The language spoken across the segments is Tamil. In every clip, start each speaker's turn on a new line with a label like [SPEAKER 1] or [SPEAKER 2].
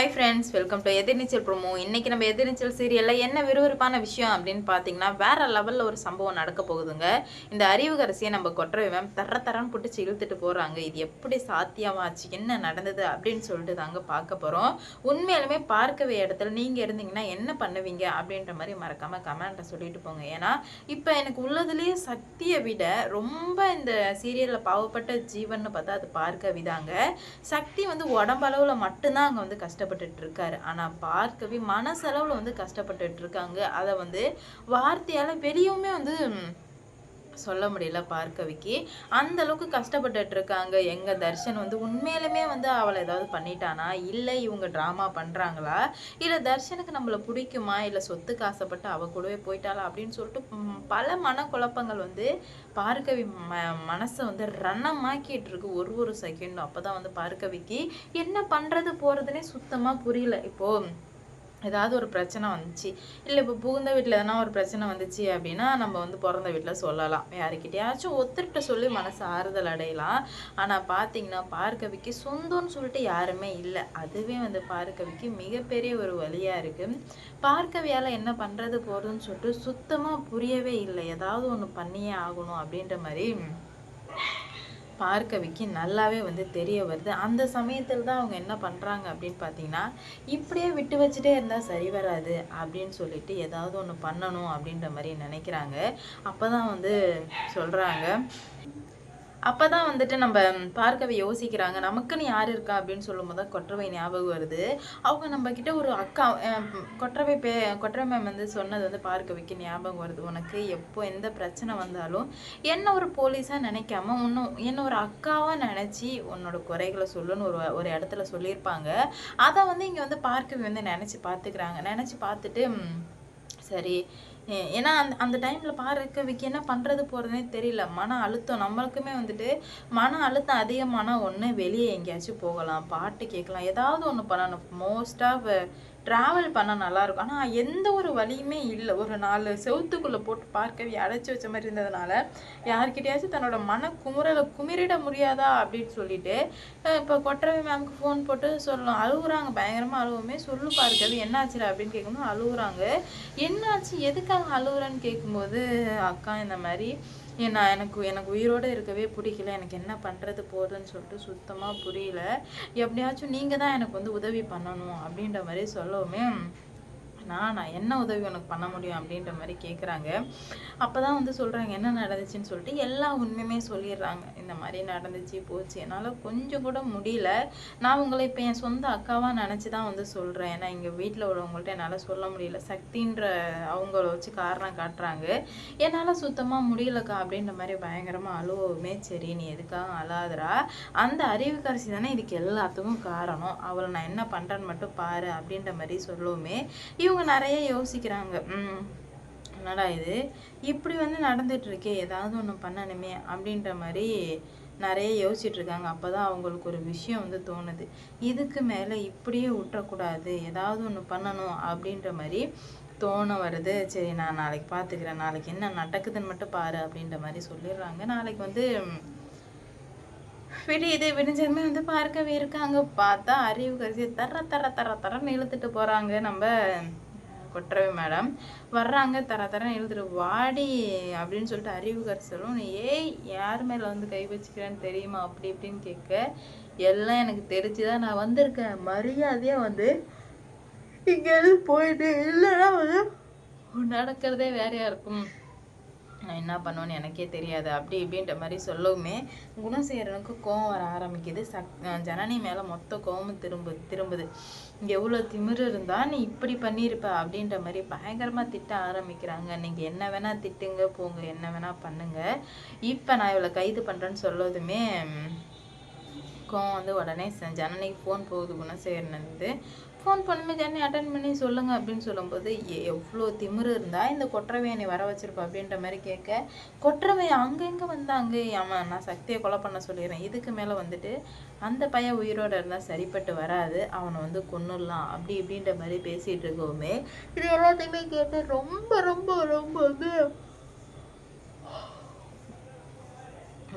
[SPEAKER 1] Hi friends welcome to Ethirneechal promo இன்னைக்கு நம்ம எதிர்நீச்சல் சீரியலில் என்ன விறுவிறுப்பான விஷயம் அப்படின்னு பார்த்தீங்கன்னா வேற லெவலில் ஒரு சம்பவம் நடக்க போகுதுங்க. இந்த அறிவுகரசியை நம்ம கொற்றை மேம் தர தரன்னு பிடிச்சி இழுத்துட்டு போகிறாங்க இது எப்படி சாத்தியமாச்சு? என்ன நடந்தது அப்படின்னு சொல்லிட்டு தாங்க பார்க்க போகிறோம் உண்மையிலுமே பார்க்கவே இடத்துல நீங்கள் இருந்தீங்கன்னா என்ன பண்ணுவீங்க அப்படின்ற மாதிரி மறக்காம கமெண்ட்டை சொல்லிட்டு போங்க. ஏன்னா இப்போ எனக்கு உள்ளதுலேயே சக்தியை விட ரொம்ப இந்த சீரியலில் பாவப்பட்ட ஜீவன்னு பார்த்தா அது பார்க்க விதாங்க சக்தி வந்து உடம்பளவில் மட்டும்தான் அங்கே வந்து கஷ்டப்பட்டுட்டு இருக்காரு ஆனால் பார்க்கவே மனசளவில் வந்து கஷ்டப்பட்டுட்டு இருக்காங்க அதை வந்து வார்த்தையால் வெளியவுமே வந்து சொல்ல முடியல பார்க்கவிக்கு அந்த அளவுக்கு கஷ்டப்பட்டுட்டு இருக்காங்க எங்க தர்ஷன் வந்து உண்மையிலுமே வந்து அவளை ஏதாவது பண்ணிட்டானா? இல்லை இவங்க ட்ராமா பண்றாங்களா? இல்லை தர்ஷனுக்கு நம்மள பிடிக்குமா? இல்லை சொத்துக்கு ஆசைப்பட்டு அவ கூடவே போயிட்டாளா? அப்படின்னு சொல்லிட்டு பல மனக்குழப்பங்கள் வந்து பார்க்கவி ம மனசை வந்து ரணமாக்கிட்டு இருக்கு ஒரு ஒரு செகண்டும் அப்பதான் வந்து பார்க்கவிக்கு என்ன பண்றது போறதுனே சுத்தமா புரியல. இப்போ ஏதாவது ஒரு பிரச்சனை வந்துச்சு. இல்லை இப்போ புகுந்த வீட்டில் எதனா ஒரு பிரச்சனை வந்துச்சு அப்படின்னா நம்ம வந்து பிறந்த வீட்டில் சொல்லலாம். யாருக்கிட்டையாச்சும் ஒத்துக்கிட்ட சொல்லி மனசு ஆறுதல் அடையலாம். ஆனால் பார்த்தீங்கன்னா பார்க்கவிக்கு சொந்தம்னு சொல்லிட்டு யாருமே இல்லை. அதுவே வந்து பார்க்கவிக்கு மிகப்பெரிய ஒரு வழியாக இருக்குது பார்க்கவியால் என்ன பண்ணுறது போகிறதுன்னு சொல்லிட்டு சுத்தமாக புரியவே இல்லை. ஏதாவது ஒன்று பண்ணியே ஆகணும் அப்படின்ற மாதிரி பார்க்கவிக்கு நல்லாவே வந்து தெரிய வருது. அந்த சமயத்தில் தான் அவங்க என்ன பண்ணுறாங்க அப்படின்னு பார்த்தீங்கன்னா இப்படியே விட்டு வச்சுட்டே இருந்தால் சரி வராது அப்படின்னு சொல்லிட்டு ஏதாவது ஒன்று பண்ணணும் அப்படின்ற மாதிரி நினைக்கிறாங்க. அப்போ தான் வந்து சொல்கிறாங்க அப்போ தான் வந்துட்டு நம்ம பார்க்கவே யோசிக்கிறாங்க. நமக்குன்னு யார் இருக்கா அப்படின்னு சொல்லும்போது தான் கொற்றவை ஞாபகம் வருது. அவங்க நம்ம ஒரு அக்கா கொற்றவை பே கொற்றவை மேம் வந்து சொன்னது வந்து பார்க்கவைக்கு ஞாபகம் வருது. உனக்கு எப்போ எந்த பிரச்சனை வந்தாலும் என்ன ஒரு போலீஸாக நினைக்காம இன்னும் என்ன ஒரு அக்காவாக நினச்சி உன்னோட குறைகளை சொல்லுன்னு ஒரு ஒரு இடத்துல சொல்லியிருப்பாங்க. அதை வந்து இங்கே வந்து பார்க்கவே வந்து நினச்சி பார்த்துக்கிறாங்க. நினச்சி பார்த்துட்டு சரி. ஏன்னா அந்த அந்த டைமில் பார்க்கவிக்கு என்ன பண்ணுறது போகிறதுனே தெரியல. மன அழுத்தம் நம்மளுக்குமே வந்துட்டு மன அழுத்தம் அதிகமான ஒன்று வெளியே எங்கேயாச்சும் போகலாம் பாட்டு கேட்கலாம் ஏதாவது ஒன்று பண்ணணும். மோஸ்ட்டாக ட்ராவல் பண்ண நல்லா இருக்கும் ஆனால் எந்த ஒரு வழியுமே இல்லை. ஒரு நாலு செவுத்துக்குள்ளே போட்டு பார்க்கவே அடைச்சி வச்ச மாதிரி இருந்ததுனால யார்கிட்டயாச்சும் தன்னோட மன குமுறலை குமிரிட முடியாதா அப்படின்னு சொல்லிட்டு இப்போ கொற்றவை மேம்க்கு ஃபோன் போட்டு சொல்லணும். அழுகுறாங்க பயங்கரமாக அழுவுமே சொல்லு பார்க்கறது என்னாச்சு அப்படின்னு கேட்கும்போது அழுகுறாங்க என்னாச்சு? எதுக்காக அழுகுறேன்னு கேட்கும்போது அக்கா இந்த மாதிரி நான் எனக்கு எனக்கு உயிரோட இருக்கவே பிடிக்கல. எனக்கு என்ன பண்ணுறது போகுதுன்னு சொல்லிட்டு சுத்தமாக புரியல. எப்படியாச்சும் நீங்கள் தான் எனக்கு வந்து உதவி பண்ணணும் அப்படின்ற மாதிரி சொல்லவுமே நான் நான் என்ன உதவி உனக்கு பண்ண முடியும் அப்படின்ற மாதிரி கேட்குறாங்க அப்போ தான் வந்து சொல்கிறாங்க என்ன நடந்துச்சுன்னு சொல்லிட்டு எல்லா உண்மையுமே சொல்லிடுறாங்க. இந்த மாதிரி நடந்துச்சு போச்சு. என்னால் கொஞ்சம் கூட முடியல. நான் உங்களை இப்போ என் சொந்த அக்காவாக நினச்சி தான் வந்து சொல்கிறேன் ஏன்னா எங்கள் வீட்டில் உள்ளவங்கள்ட்ட என்னால் சொல்ல முடியல. சக்தின்ற அவங்கள வச்சு காரணம் காட்டுறாங்க. என்னால் சுத்தமாக முடியலக்கா அப்படின்ற மாதிரி பயங்கரமாக அழுவவுமே. சரி நீ எதுக்காக அழாதரா அந்த அறிவுக்கரசி தானே இதுக்கு எல்லாத்துக்கும் காரணம். அவளை நான் என்ன பண்ணுறேன்னு மட்டும் பாரு அப்படின்ற மாதிரி சொல்லவுமே. இவங்க நிறைய யோசிக்கிறாங்க. என்னடா இது? இப்படி வந்து நடந்துட்டு ஏதாவது ஒன்று பண்ணணுமே அப்படின்ற மாதிரி நிறைய யோசிச்சுட்ருக்காங்க. அப்போ தான் அவங்களுக்கு ஒரு விஷயம் வந்து தோணுது. இதுக்கு மேலே இப்படியே விட்டுறக்கூடாது ஏதாவது ஒன்று பண்ணணும் அப்படின்ற மாதிரி தோண வருது. சரி நான் நாளைக்கு பார்த்துக்கிறேன் நாளைக்கு என்ன நடக்குதுன்னு மட்டும் பாரு அப்படின்ற மாதிரி சொல்லிடுறாங்க. நாளைக்கு வந்து விடியுது விடிஞ்சதுமே வந்து பார்க்கவே இருக்காங்க. பார்த்தா அறிவு கரிசி தர தர தர தரன்னு இழுத்துட்டு போகிறாங்க நம்ம கொற்றவை மேடம் வர்றாங்க தர தரன்னு இழுத்துட்டு வாடி அப்படின்னு சொல்லிட்டு அறிவு கரிசலும் ஏய் யார் மேலே வந்து கை வச்சுக்கிறேன்னு தெரியுமா? அப்படி இப்படின்னு கேட்க எல்லாம் எனக்கு தெரிஞ்சுதான் நான் வந்திருக்கேன். மரியாதையாக வந்து இங்கேருந்து போயிட்டு இல்லைன்னா வந்து நடக்கிறதே வேறையா இருக்கும். நான் என்ன பண்ணுவேன்னு எனக்கே தெரியாது. அப்படி இப்படின்ற மாதிரி சொல்லவுமே குணசேகரனுக்கு கோவம் வர ஆரம்பிக்குது. சக் ஜனனி மேலே மொத்த கோவமும் திரும்பு திரும்புது. இங்கே எவ்வளோ திமிரு இருந்தால் நீ இப்படி பண்ணியிருப்ப அப்படின்ற மாதிரி பயங்கரமாக திட்ட ஆரம்பிக்கிறாங்க. நீங்கள் என்ன வேணால் திட்டுங்க போங்க என்ன வேணால் பண்ணுங்க. இப்போ நான் இவளை கைது பண்ணுறேன்னு சொல்லதுமே கோவம் வந்து உடனே ஜனனிக்கு ஃபோன் போகுது குணசேகரன் வந்து. ஃபோன் பண்ணுமே ஜன்னி அட்டன் பண்ணி சொல்லுங்க அப்படின்னு சொல்லும்போது எவ்வளோ திமிரு இருந்தா இந்த கொற்றவையனை வர வச்சிருப்பா? அப்படின்ற மாதிரி கேட்க கொற்றவை அங்கங்கே வந்து அங்கே அவன் நான் சக்தியை கொலை பண்ண சொல்லிடுறேன். இதுக்கு மேலே வந்துட்டு அந்த பையன் உயிரோட இருந்தால் சரிப்பட்டு வராது. அவனை வந்து கொன்னுடலாம். அப்படி இப்படின்ற மாதிரி பேசிட்டு இருக்கவுமே இது எல்லாத்தையுமே கேட்டு ரொம்ப ரொம்ப ரொம்ப வந்து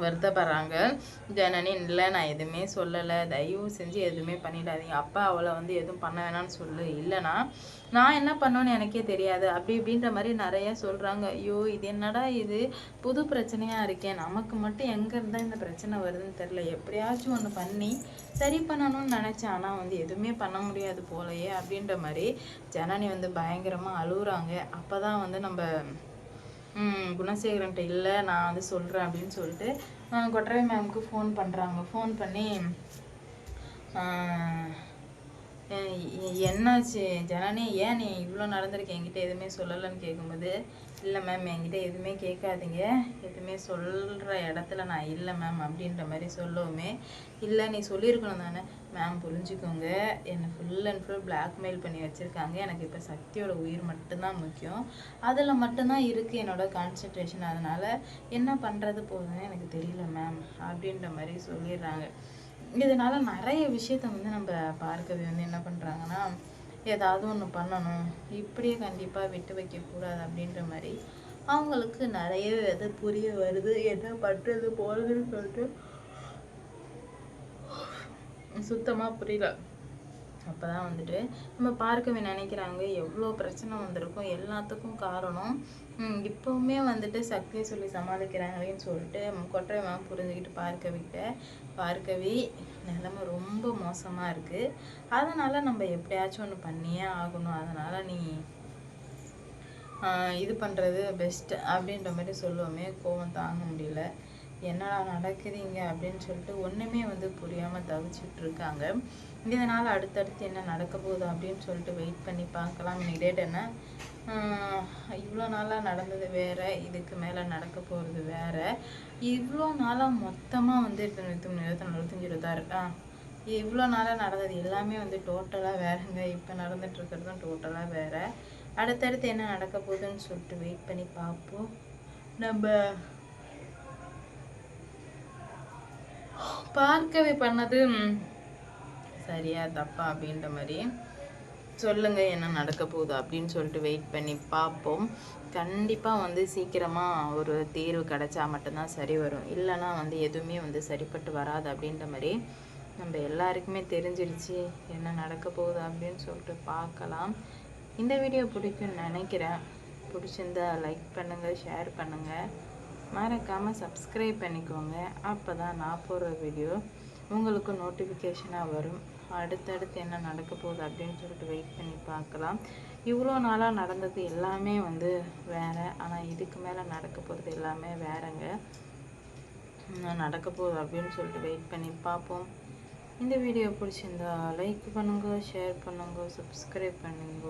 [SPEAKER 1] வருத்தப்படுறாங்க. ஜனனி இல்லை நான் எதுவுமே சொல்லலை. தயவு செஞ்சு எதுவுமே பண்ணிடாதீங்க. அப்பா அவளை வந்து எதுவும் பண்ண வேணாம்னு சொல்லு. இல்லைனா நான் என்ன பண்ணோன்னு எனக்கே தெரியாது. அப்படி இப்படின்ற மாதிரி நிறைய சொல்கிறாங்க ஐயோ இது என்னடா இது? புது பிரச்சனையாக இருக்கேன் நமக்கு மட்டும் எங்கே இருந்தால் இந்த பிரச்சனை வருதுன்னு தெரில எப்படியாச்சும் ஒன்று பண்ணி சரி பண்ணணும்னு நினச்சேன். ஆனால் வந்து எதுவுமே பண்ண முடியாது போலயே அப்படின்ற மாதிரி ஜனனி வந்து பயங்கரமாக அழுகுறாங்க. அப்போ தான் வந்து நம்ம குணசேகரன்ட்ட இல்லை நான் வந்து சொல்கிறேன் அப்படின்னு சொல்லிட்டு கொட்டரவை மேம்க்கு ஃபோன் பண்ணுறாங்க ஃபோன் பண்ணி என்னாச்சு? ஜனனி ஏன் நீ இவ்வளோ நடந்திருக்க? என்கிட்ட எதுவுமே சொல்லலைன்னு கேட்கும்போது இல்லை மேம் என்கிட்ட எதுவுமே கேட்காதீங்க. எதுவுமே சொல்கிற இடத்துல நான் இல்லை மேம் அப்படின்ற மாதிரி சொல்லவுமே இல்லை நீ சொல்லியிருக்கணும் தானே. மேம் புரிஞ்சுக்கோங்க. என்னை ஃபுல் அண்ட் ஃபுல் பிளாக்மெயில் பண்ணி வச்சுருக்காங்க. எனக்கு இப்போ சக்தியோட உயிர் மட்டும்தான் முக்கியம். அதில் மட்டும்தான் இருக்குது என்னோட கான்சன்ட்ரேஷன் அதனால் என்ன பண்ணுறது போதுன்னு எனக்கு தெரியல மேம் அப்படின்ற மாதிரி சொல்லிடுறாங்க. இதனால நிறைய விஷயத்த வந்து நம்ம பார்க்கவே வந்து என்ன பண்ணுறாங்கன்னா ஏதாவது ஒன்று பண்ணணும். இப்படியே கண்டிப்பாக விட்டு வைக்கக்கூடாது அப்படின்ற மாதிரி அவங்களுக்கு நிறைய இது புரிய வருது. என்ன பண்ணுறது போகிறதுன்னு சொல்லிட்டு சுத்தமாக புரியல. அப்போ தான் வந்துட்டு நம்ம பார்க்கவே நினைக்கிறாங்க எவ்வளோ பிரச்சனை வந்திருக்கும் எல்லாத்துக்கும் காரணம். இப்போவுமே வந்துட்டு சக்தியை சொல்லி சமாளிக்கிறாங்களேன்னு சொல்லிட்டு கொட்டை மேம் புரிஞ்சுக்கிட்டு பார்க்கவிட்ட பார்க்கவி நிலைமை ரொம்ப மோசமாக இருக்குது அதனால் நம்ம எப்படியாச்சும் ஒன்று பண்ணியே ஆகணும். அதனால் நீ இது பண்ணுறது பெஸ்ட் அப்படின்ற மாதிரி சொல்லுவோமே கோவம் தாங்க முடியல. என்னடா நடக்குதுங்க அப்படின்னு சொல்லிட்டு ஒன்றுமே வந்து புரியாமல் தவிச்சிட்டு இருக்காங்க இதனால் அடுத்தடுத்து என்ன நடக்க போகுது அப்படின்னு சொல்லிட்டு வெயிட் பண்ணி பார்க்கலாம் இன்னைக்கு டேட் என்ன இவ்வளோ நாளாக நடந்தது வேறு இதுக்கு மேலே நடக்க போகிறது வேறு. இவ்வளோ நாளாக மொத்தமாக வந்து இருபத்தி நிறுத்தம் இருபத்தி நாலு இருபத்தஞ்சி இருபத்தாறு ஆ இவ்வளோ நாளாக நடந்தது எல்லாமே வந்து டோட்டலாக வேறுங்க. இப்போ நடந்துட்டுருக்கிறதும் டோட்டலாக வேறு. அடுத்தடுத்து என்ன நடக்க போகுதுன்னு சொல்லிட்டு வெயிட் பண்ணி பார்ப்போம். நம்ம பார்க்கவே பண்ணது சரியா தப்பா அப்படின்ற மாதிரி. சொல்லுங்க என்ன நடக்க போகுது அப்படின்னு சொல்லிட்டு வெயிட் பண்ணி பார்ப்போம். கண்டிப்பாக வந்து சீக்கிரமாக ஒரு தீர்வு கிடைச்சா மட்டும்தான் சரி வரும். இல்லைன்னா வந்து எதுவுமே வந்து சரிப்பட்டு வராது அப்படின்ற மாதிரி நம்ம எல்லாருக்குமே தெரிஞ்சிருச்சு என்ன நடக்க போகுது அப்படின்னு சொல்லிட்டு பார்க்கலாம். இந்த வீடியோ பிடிக்கும்னு நினைக்கிறேன். பிடிச்சிருந்தா லைக் பண்ணுங்கள் ஷேர் பண்ணுங்கள் மறக்காமல் சப்ஸ்கிரைப் பண்ணிக்கோங்க. அப்போ தான் நான் போடுற வீடியோ உங்களுக்கு நோட்டிஃபிகேஷனாக வரும். அடுத்தடுத்து என்ன நடக்க போகுது அப்படின்னு சொல்லிட்டு வெயிட் பண்ணி பார்க்கலாம். இவ்வளோ நாளாக நடந்தது எல்லாமே வந்து வேறு. ஆனால் இதுக்கு மேலே நடக்க போகிறது எல்லாமே வேறங்க. நடக்க போகுது அப்படின்னு சொல்லிட்டு வெயிட் பண்ணி பார்ப்போம். இந்த வீடியோ பிடிச்சிருந்தா லைக் பண்ணுங்க ஷேர் பண்ணுங்க சப்ஸ்கிரைப் பண்ணுங்க.